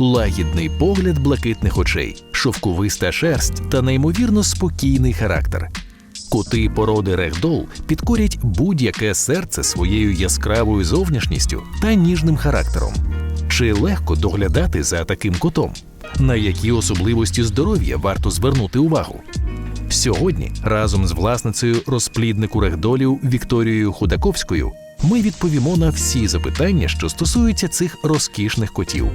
лагідний погляд блакитних очей, шовковиста шерсть та неймовірно спокійний характер. Коти породи регдол підкорять будь-яке серце своєю яскравою зовнішністю та ніжним характером. Чи легко доглядати за таким котом? На які особливості здоров'я варто звернути увагу? Сьогодні разом з власницею розпліднику регдолів Вікторією Худаковською ми відповімо на всі запитання, що стосуються цих розкішних котів.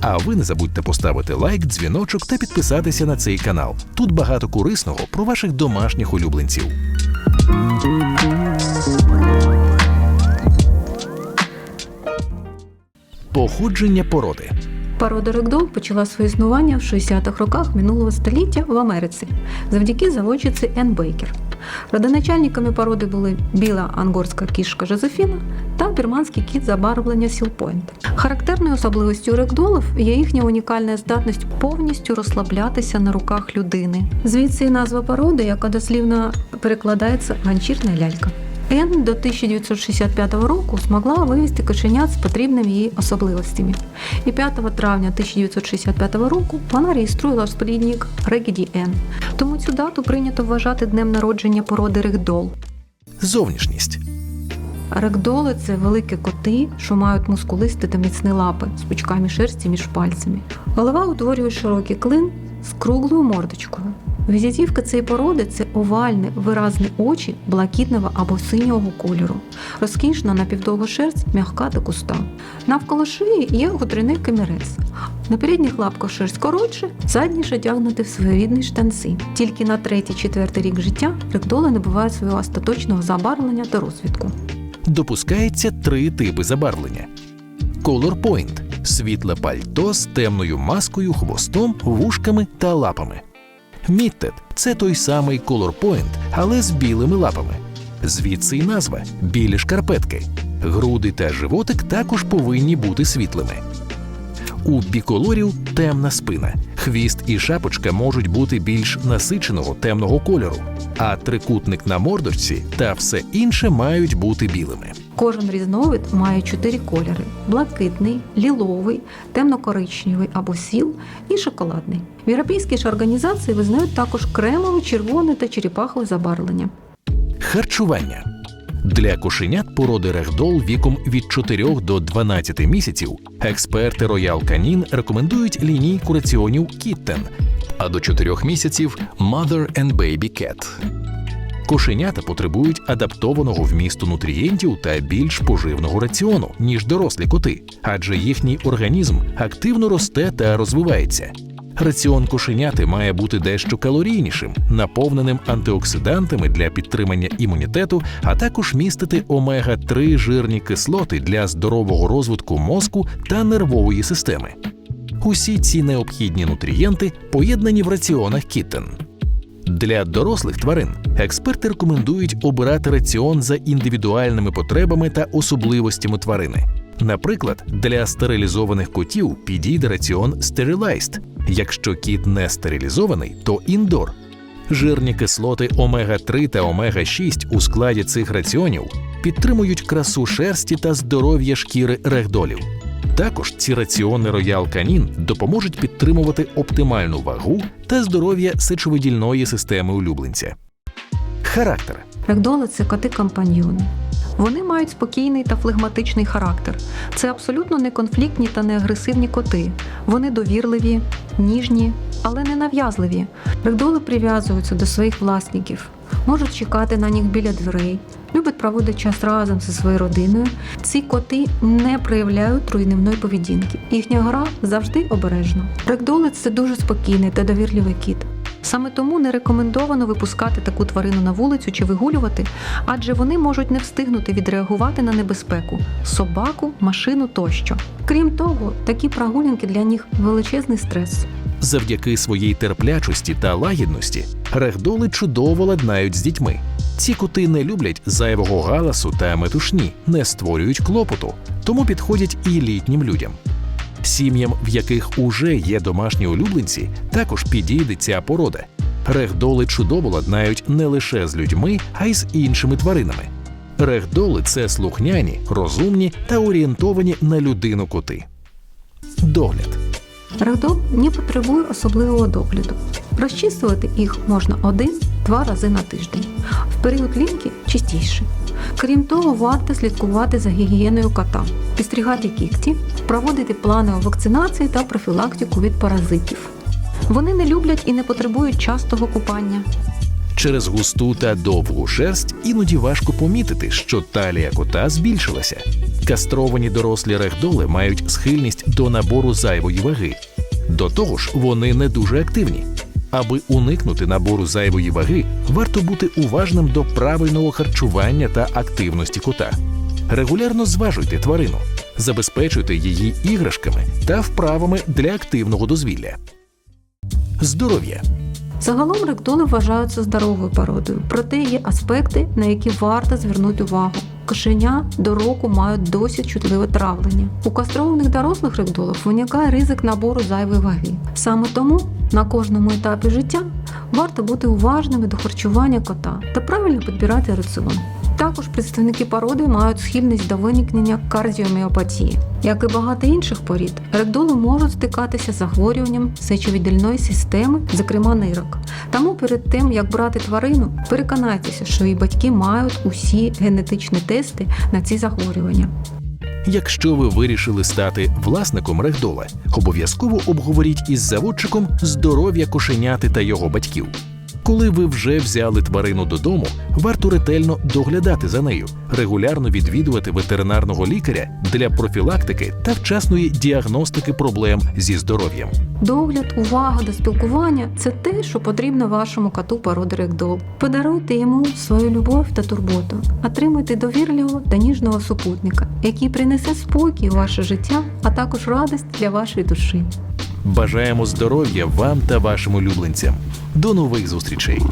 А ви не забудьте поставити лайк, дзвіночок та підписатися на цей канал. Тут багато корисного про ваших домашніх улюбленців. Походження породи. Порода регдол почала своє існування в 60-х роках минулого століття в Америці завдяки заводчиці Енн Бейкер. Родоначальниками породи були біла ангорська кішка Жозефіна та бірманський кіт забарвлення Сілпойнт. Характерною особливістю регдолів є їхня унікальна здатність повністю розслаблятися на руках людини. Звідси і назва породи, яка дослівно перекладається ганчірна лялька. Ен до 1965 року змогла вивести кошенят з потрібними їй особливостями. І 5 травня 1965 року вона реєструє розплідник Регіді Н. Тому цю дату прийнято вважати днем народження породи регдол. Зовнішність. Регдоли це великі коти, що мають мускулисті та міцні лапи з пучками шерсті між пальцями. Голова утворює широкий клин з круглою мордочкою. Візитівка цієї породи це овальні виразні очі блакитного або синього кольору, розкішна напівдовга шерсть, м'яка та куста. Навколо шиї є гутряний камірець. На передніх лапках шерсть коротше, задні ж одягнуті в своєрідні штанці. Тільки на третій-четвертий рік життя регдоли набувають свого остаточного забарвлення та розвитку. Допускається три типи забарвлення: Color Point – світле пальто з темною маскою, хвостом, вушками та лапами. Міттед – це той самий Point, але з білими лапами. Звідси й назва білі шкарпетки. Груди та животик також повинні бути світлими. У біколорів темна спина. Хвіст і шапочка можуть бути більш насиченого темного кольору, а трикутник на мордочці та все інше мають бути білими. Кожен різновид має чотири кольори: блакитний, ліловий, темно-коричневий або сіл і шоколадний. В європейській ж організації визнають також кремове, червоне та черепахове забарвлення. Харчування для кошенят породи регдол віком від 4 до 12 місяців експерти Royal Canin рекомендують лінійку раціонів Kitten, а до 4 місяців Mother and Baby Cat. Кошенята потребують адаптованого вмісту нутрієнтів та більш поживного раціону, ніж дорослі коти, адже їхній організм активно росте та розвивається. Раціон кошеняти має бути дещо калорійнішим, наповненим антиоксидантами для підтримання імунітету, а також містити омега-3 жирні кислоти для здорового розвитку мозку та нервової системи. Усі ці необхідні нутрієнти поєднані в раціонах Кіттен. Для дорослих тварин експерти рекомендують обирати раціон за індивідуальними потребами та особливостями тварини. Наприклад, для стерилізованих котів підійде раціон Sterilized. Якщо кіт не стерилізований, то індор. Жирні кислоти омега-3 та омега-6 у складі цих раціонів підтримують красу шерсті та здоров'я шкіри регдолів. Також ці раціони Royal Canin допоможуть підтримувати оптимальну вагу та здоров'я сечовидільної системи улюбленця. Характер Регдоли це коти-компаньйони. Вони мають спокійний та флегматичний характер. Це абсолютно не конфліктні та не агресивні коти. Вони довірливі, ніжні, але не нав'язливі. Регдоли прив'язуються до своїх власників, можуть чекати на них біля дверей, люблять проводити час разом зі своєю родиною. Ці коти не проявляють руйнівної поведінки. Їхня гра завжди обережна. Регдоли це дуже спокійний та довірливий кіт. Саме тому не рекомендовано випускати таку тварину на вулицю чи вигулювати, адже вони можуть не встигнути відреагувати на небезпеку собаку, машину тощо. Крім того, такі прогулянки для них величезний стрес. завдяки своїй терплячості та лагідності регдоли чудово ладнають з дітьми. Ці коти не люблять зайвого галасу та метушні, не створюють клопоту, тому підходять і літнім людям. Сім'ям, в яких уже є домашні улюбленці, також підійде ця порода. Регдоли чудово ладнають не лише з людьми, а й з іншими тваринами. Регдоли це слухняні, розумні та орієнтовані на людину коти. Догляд. Регдол не потребує особливого догляду. Розчісувати їх можна один-два рази на тиждень. В період ліньки частіше. Крім того, варто слідкувати за гігієною кота, підстрігати кігті, проводити планову вакцинацію та профілактику від паразитів. Вони не люблять і не потребують частого купання. Через густу та довгу шерсть іноді важко помітити, що талія кота збільшилася. Кастровані дорослі регдоли мають схильність до набору зайвої ваги. До того ж, вони не дуже активні. Аби уникнути набору зайвої ваги, варто бути уважним до правильного харчування та активності кота. Регулярно зважуйте тварину, забезпечуйте її іграшками та вправами для активного дозвілля. Здоров'я. Загалом регдоли вважаються здоровою породою, проте є аспекти, на які варто звернути увагу. Кошеня до року мають досить чутливе травлення. У кастрованих дорослих регдолів виникає ризик набору зайвої ваги. Саме тому на кожному етапі життя варто бути уважними до харчування кота та правильно підбирати раціон. Також представники породи мають схильність до виникнення кардіоміопатії. Як і багато інших порід, регдоли можуть стикатися з захворюванням сечовіддільної системи, зокрема нирок. Тому перед тим, як брати тварину, переконайтеся, що її батьки мають усі генетичні тести на ці захворювання. Якщо ви вирішили стати власником регдола, обов'язково обговоріть із заводчиком здоров'я кошеняти та його батьків. Коли ви вже взяли тварину додому, варто ретельно доглядати за нею, регулярно відвідувати ветеринарного лікаря для профілактики та вчасної діагностики проблем зі здоров'ям. Догляд, увага до спілкування це те, що потрібно вашому коту породи регдол. Подаруйте йому свою любов та турботу, отримайте довірливого та ніжного супутника, який принесе спокій у ваше життя, а також радість для вашої душі. Бажаємо здоров'я вам та вашим улюбленцям. До нових зустрічей!